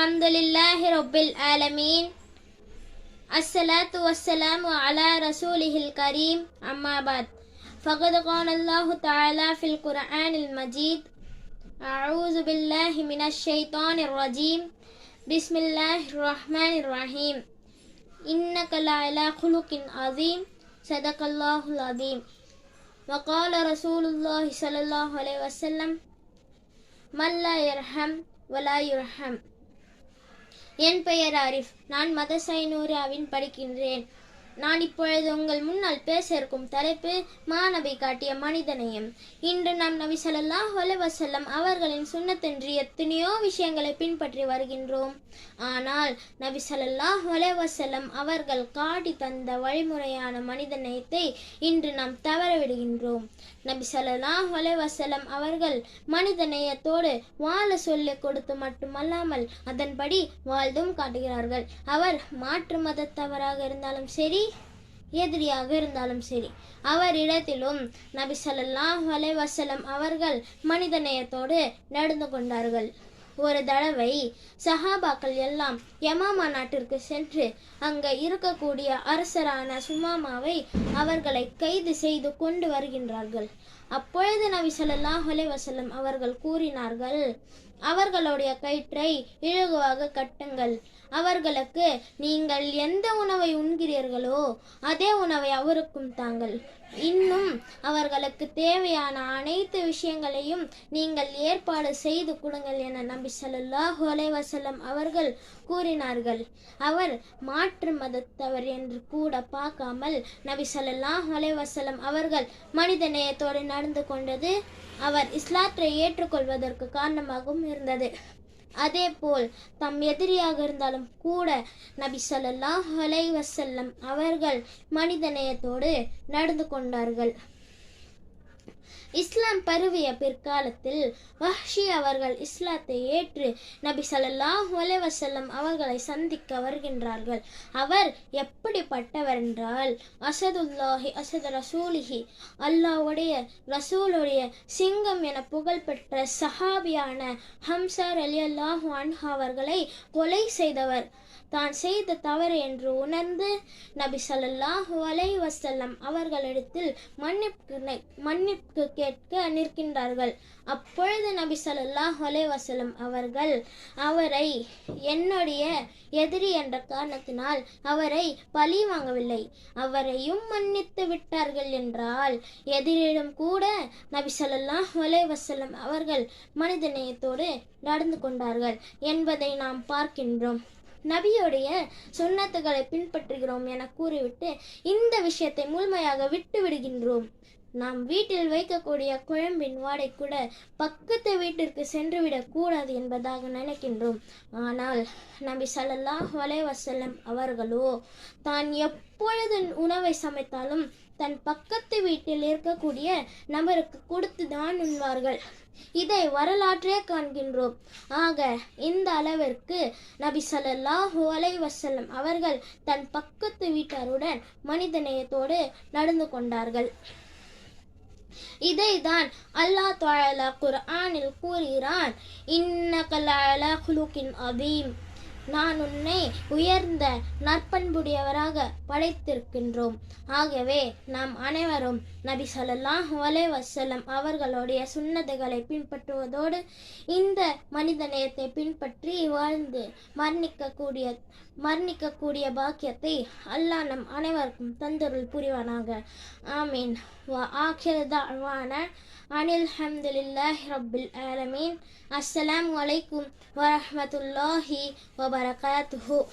رب العالمين. الصلاة والسلام على رسوله الكريم. أما بعد فقد قال الله تعالى في القرآن المجيد أعوذ بالله من الشيطان الرجيم. بسم الله الرحمن الرحيم. إنك لعلى خلق عظيم. صدق الله العظيم. وقال رسول الله صلى الله عليه وسلم من لا يرحم ولا يرحم. என் பெயர் ஆரிஃப். நான் மதசைனூராவின் படிக்கின்றேன். நான் இப்பொழுது உங்கள் முன்னால் பேச இருக்கும் தலைப்பு மாணவி காட்டிய மனிதநேயம். இன்று நாம் நபி ஸல்லல்லாஹு அலைஹி அவர்களின் சுண்ணத்தின்றி எத்தனையோ விஷயங்களை பின்பற்றி வருகின்றோம். ஆனால் நபி ஸல்லல்லாஹு அலைஹி அவர்கள் காட்டி தந்த வழிமுறையான மனிதநேயத்தை இன்று நாம் தவற விடுகின்றோம் நபி ஸல்லல்லாஹு அலைஹி அவர்கள் மனிதநேயத்தோடு வாழ சொல்லிக் கொடுத்து மட்டுமல்லாமல் அதன்படி வாழ்ந்தும் காட்டுகிறார்கள். அவர் மாற்று மதத்தவராக இருந்தாலும் சரி எதிரியாக இருந்தாலும் சரி. அவரிடத்திலும் நபி ஸல்லல்லாஹு அலைஹி வசலம் அவர்கள் மனிதநேயத்தோடு நடந்து கொண்டார்கள். ஒரு தடவை சஹாபாக்கள் எல்லாம் யமாமா நாட்டிற்கு சென்று அங்க இருக்கக்கூடிய அரசரான சுமாமாவை அவர்களை கைது செய்து கொண்டு வருகின்றார்கள். அப்பொழுது நபி சொல்லாஹ் அலைஹி அவர்கள் கூறினார்கள் அவர்களுடைய கயிற்றை இழுகுவாக கட்டுங்கள். அவர்களுக்கு நீங்கள் எந்த உணவை உண்கிறீர்களோ அதே உணவை அவருக்கும் தாங்கள். இன்னும் அவர்களுக்கு தேவையான அனைத்து விஷயங்களையும் நீங்கள் ஏற்பாடு செய்து கொடுங்கள் என நபி ஸல்லல்லாஹு அலைவசல்லம் அவர்கள் கூறினார்கள். அவர் மாற்று மதத்தவர் என்று கூட பார்க்காமல் நபி ஸல்லல்லாஹு அலைவசல்லம் அவர்கள் மனித நேயத்தோடு நடந்து கொண்டது அவர் இஸ்லாத்தை ஏற்றுக்கொள்வதற்கு காரணமாகவும் இருந்தது. அதே போல் தம் எதிரியாக இருந்தாலும் கூட நபி ஸல்லல்லாஹு அலைஹி வசல்லம் அவர்கள் மனிதநேயத்தோடு நடந்து கொண்டார்கள். இஸ்லாம் பரவிய பிற்காலத்தில் வஹ்ஷி அவர்கள் இஸ்லாத்தை ஏற்று நபி ஸல்லல்லாஹு அலைஹி அவர்களை சந்திக்க வருகின்றார்கள். அவர் எப்படிப்பட்டவர் என்றால் அசதுல்லாஹி அசது ரசூலிஹி அல்லாஹ்வுடைய ரசூலுடைய சிங்கம் என புகழ்பெற்ற சஹாபியான ஹம்சார் அலி அல்லாஹு அன்ஹா அவர்களை கொலை செய்தவர். தான் செய்த தவறு என்று உணர்ந்து நபி சல்லாஹு அலை வசல்லம் அவர்களிடத்தில் மன்னிப்பு மன்னிப்பு கேட்க நிற்கின்றார்கள். அப்பொழுது நபி சல்லாஹு அலை வசலம் அவர்கள் அவரை என்னுடைய எதிரி என்ற காரணத்தினால் அவரை பழி வாங்கவில்லை. அவரையும் மன்னித்து விட்டார்கள் என்றால் எதிரிடம் கூட நபி சல்லாஹு அலை வஸல்லம் அவர்கள் மனிதநேயத்தோடு நடந்து கொண்டார்கள் என்பதை நாம் பார்க்கின்றோம். நபியுடைய சுன்னத்துகளை பின்பற்றுகிறோம் என கூறிவிட்டு இந்த விஷயத்தை முழுமையாக விட்டு விடுகின்றோம் நாம் வீட்டில் வைக்கக்கூடிய குழம்பின் வாடை கூட பக்கத்து வீட்டிற்கு சென்றுவிடக் கூடாது என்பதாக நினைக்கின்றோம். ஆனால் நபி ஸல்லல்லாஹு வலைவசல்லம் அவர்களோ தான் எப்பொழுது உணவை சமைத்தாலும் தன் பக்கத்து வீட்டில் இருக்கக்கூடிய நபருக்கு கொடுத்து தான் உண்பார்கள் இதை வரலாற்றே காண்கின்றோம். ஆக இந்த அளவிற்கு நபி சலல்லாஹு அலை வசல்லம் அவர்கள் தன் பக்கத்து வீட்டாருடன் மனிதநேயத்தோடு நடந்து கொண்டார்கள். இதைதான் அல்லாஹ் குர் குர்ஆனில் கூறுகிறான் இன்ன கலாலா குலுக்கின் அதீம் நான் உன்னை உயர்ந்த நற்பண்புடையவராக படைத்திருக்கின்றோம். ஆகவே நாம் அனைவரும் நபி சொல்லலாம் ஒலே வஸல்லம் அவர்களுடைய சுன்னத்துகளை பின்பற்றுவதோடு இந்த மனித நேயத்தை பின்பற்றி வாழ்ந்து மரணிக்கக்கூடிய மரணிக்கக்கூடிய பாக்கியத்தை அல்லாஹ் நம் அனைவருக்கும் தந்தருள் புரிவானாக. ஆமீன். வ அனில் ஹம்துலில்லாஹி ரப்பில் ஆலமீன். அஸ்ஸலாம் வலைக்கும் வரமத்துல்லாஹி வபர் وبركاته